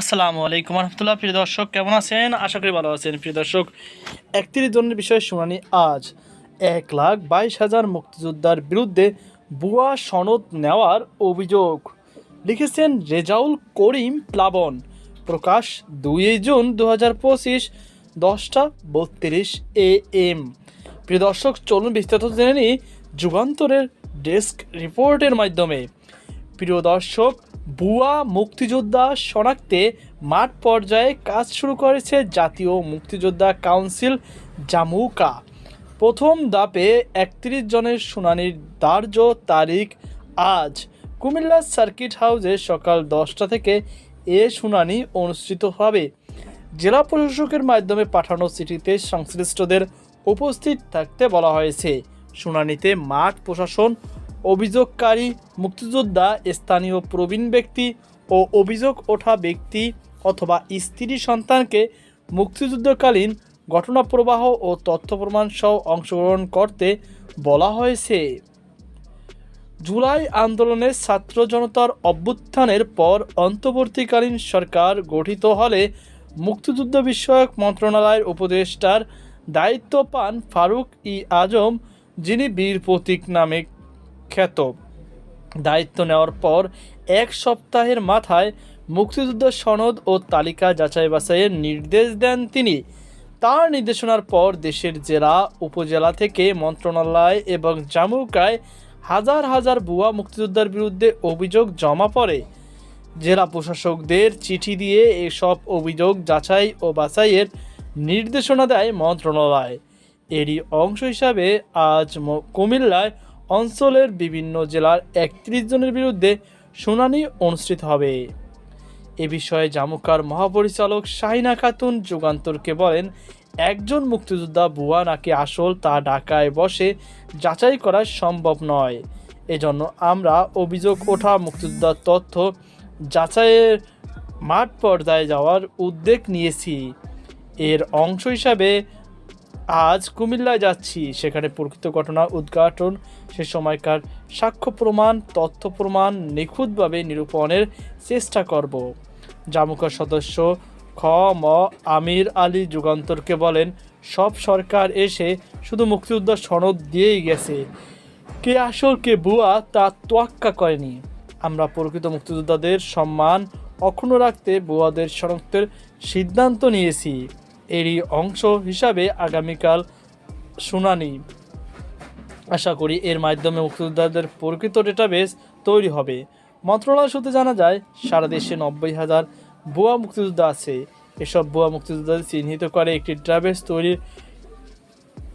আসসালামু আলাইকুম রহমতুল্লাহ। প্রিয় দর্শক, কেমন আছেন? আশা করি ভালো আছেন। প্রিয় দর্শক, একত্রিশ জনের বিষয়ে শুনানি আজ। এক লাখ বাইশ হাজার মুক্তিযোদ্ধার বিরুদ্ধে ভুয়া সনদ নেওয়ার অভিযোগ। লিখেছেন রেজাউল করিম প্লাবন। প্রকাশ দুই জুন দু হাজার পঁচিশ, দশটা বত্রিশ এ এম। প্রিয় দর্শক, চলুন বিস্তারিত জেনে নিই যুগান্তরের ডেস্ক রিপোর্টের মাধ্যমে। প্রিয় দর্শক ভুয়া মুক্তিযোদ্ধা শনাক্তে মাঠ পর্যায়ে কাজ শুরু করেছে জাতীয় মুক্তিযোদ্ধা কাউন্সিল জামুকা। প্রথম দাপে একত্রিশ জনের শুনানির ধার্য তারিখ আজ। কুমিল্লা সার্কিট হাউসে সকাল দশটা থেকে এ শুনানি অনুষ্ঠিত হবে। জেলা প্রশাসকের মাধ্যমে পাঠানো চিঠিতে সংশ্লিষ্টদের উপস্থিত থাকতে বলা হয়েছে। শুনানিতে মাঠ প্রশাসন অভিযোগকারী মুক্তিযোদ্ধা, স্থানীয় প্রবীণ ব্যক্তি ও অভিযোগ ওঠা ব্যক্তি অথবা স্ত্রী সন্তানকে মুক্তিযুদ্ধকালীন ঘটনা প্রবাহ ও তথ্য প্রমাণ সহ অংশগ্রহণ করতে বলা হয়েছে। জুলাই আন্দোলনের ছাত্র জনতার অভ্যুত্থানের পর অন্তর্বর্তীকালীন সরকার গঠিত হলে মুক্তিযুদ্ধ বিষয়ক মন্ত্রণালয়ের উপদেষ্টার দায়িত্ব পান ফারুক ই আজম, যিনি বীর প্রতীক নামে খ্যাত। দায়িত্ব নেওয়ার পর এক সপ্তাহের মাথায় মুক্তিযুদ্ধ সনদ ও তালিকা যাচাই বাছাইয়ের নির্দেশ দেন তিনি। তার নির্দেশনার পর দেশের জেলা, উপজেলা থেকে মন্ত্রণালয় এবং জামুকায় হাজার হাজার ভুয়া মুক্তিযোদ্ধার বিরুদ্ধে অভিযোগ জমা পড়ে। জেলা প্রশাসকদের চিঠি দিয়ে এসব অভিযোগ যাচাই ও বাছাইয়ের নির্দেশনা দেয় মন্ত্রণালয়। এরই অংশ হিসাবে আজ কুমিল্লায় অঞ্চলের বিভিন্ন জেলার একত্রিশ জনের বিরুদ্ধে শুনানি অনুষ্ঠিত হবে। এ বিষয়ে জামুকার মহাপরিচালক শাহিনা খাতুন যুগান্তরকে বলেন, একজন মুক্তিযোদ্ধা ভুয়া নাকি আসল তা ঢাকায় বসে যাচাই করা সম্ভব নয়। এজন্য আমরা অভিযোগ ওঠা মুক্তিযোদ্ধার তথ্য যাচাইয়ের মাঠ পর্দায় যাওয়ার উদ্যোগ নিয়েছি। এর অংশ হিসাবে আজ কুমিল্লায় যাচ্ছি। সেখানে প্রকৃত ঘটনা উদ্ঘাটন। সে সময়কার সাক্ষ্য প্রমাণ, তথ্য প্রমাণ নিখুঁতভাবে নিরূপণের চেষ্টা করব। জামুকার সদস্য খ, ম, আমির আলী যুগান্তরকে বলেন, সব সরকার এসে শুধু মুক্তিযোদ্ধা সনদ দিয়েই গেছে। কে আসল, কে বুয়া তা তোয়াক্কা করেনি। আমরা প্রকৃত মুক্তিযোদ্ধাদের সম্মান অক্ষুণ্ণ রাখতে বুয়াদের শনাক্তের সিদ্ধান্ত নিয়েছি। এরই অংশ হিসাবে আগামীকাল শুনানি। আশা করি এর মাধ্যমে মুক্তিযোদ্ধাদের প্রকৃত ডেটাবেস তৈরি হবে। মন্ত্রণালয় সূত্রে জানা যায়, সারা দেশে নব্বই হাজার ভুয়া মুক্তিযোদ্ধা আছে। এসব ভুয়া মুক্তিযোদ্ধাদের চিহ্নিত করে একটি ডেটাবেস তৈরির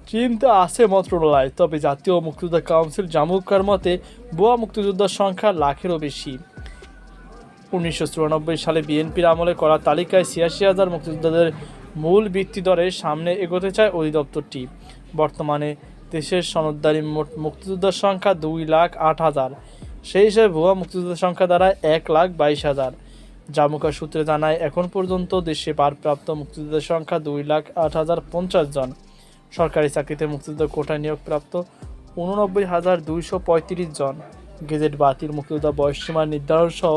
চিন্তা আছে মন্ত্রণালয় তবে জাতীয় মুক্তিযোদ্ধা কাউন্সিল জামুকার মতে, ভুয়া মুক্তিযোদ্ধার সংখ্যা লাখেরও বেশি। উনিশশো চুরানব্বই সালে বিএনপির আমলে করা তালিকায় ছিয়াশি হাজার মুক্তিযোদ্ধাদের মূল বৃত্তি দরে সামনে এগোতে চায় অধিদপ্তরটি। বর্তমানে দেশের সনদদারি মোট মুক্তিযোদ্ধার সংখ্যা দুই লাখ আট হাজার। সেই হিসেবে ভুয়া মুক্তিযোদ্ধার সংখ্যা দাঁড়ায় এক লাখ বাইশ হাজার। জামুকা সূত্রে জানায়, এখন পর্যন্ত দেশে পারপ্রাপ্ত মুক্তিযোদ্ধার সংখ্যা দুই লাখ আট হাজার পঞ্চাশ জন। সরকারি চাকরিতে মুক্তিযোদ্ধা কোটায় নিয়োগপ্রাপ্ত উননব্বই হাজার দুইশো পঁয়ত্রিশ জন। গেজেট বাতিল, মুক্তিযোদ্ধা বয়সসীমা নির্ধারণ সহ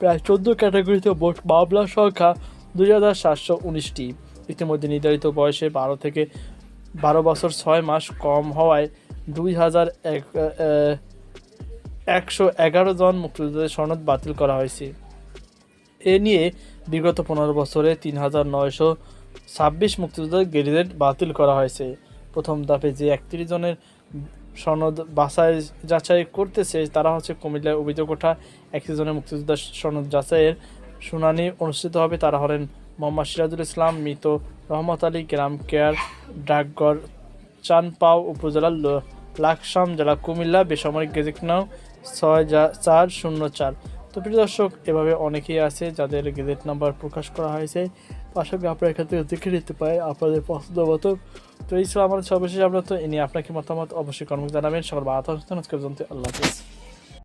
প্রায় চোদ্দ ক্যাটাগরিতে মোট মামলার সংখ্যা দুই হাজার সাতশো উনিশটি। ইতিমধ্যে নির্ধারিত বয়সে বারো থেকে বারো বছর ছয় মাস কম হওয়ায় দুই হাজার এক একশো এগারো জন মুক্তিযোদ্ধাদের সনদ বাতিল করা হয়েছে। এ নিয়ে বিগত পনেরো বছরে তিন হাজার নয়শো ছাব্বিশ মুক্তিযোদ্ধার গ্রেডেড বাতিল করা হয়েছে। প্রথম ধাপে যে একত্রিশ জনের সনদ বাছাই যাচাই করতেছে, তারা হচ্ছে কুমিল্লায় অভিযোগ ওঠা একত্রিশ জনের মুক্তিযোদ্ধার সনদ যাচাইয়ের শুনানি অনুষ্ঠিত হবে। তারা হলেন মোহাম্মদ সিরাজুল ইসলাম, মৃত রহমত আলী গ্রাম কেয়ার, ডাকঘর, চানপাও উপজেলার লাকসাম জেলা কুমিল্লা, বেসামরিক গেজেট নাও ছয় চার শূন্য চার। তো প্রিয় দর্শক, এভাবে অনেকেই আছে যাদের গেজেট নাম্বার প্রকাশ করা হয়েছে। আশা করি আপনারা এখান থেকে দেখে নিতে পারে আপনাদের পছন্দ মতো। তো এই ছিল আমাদের সর্বশেষ আপনার তো এ নিয়ে আপনাকে মতামত অবশ্যই কর্মক জানাবেন। আজকের পর্যন্ত আল্লাহ হাফিজ।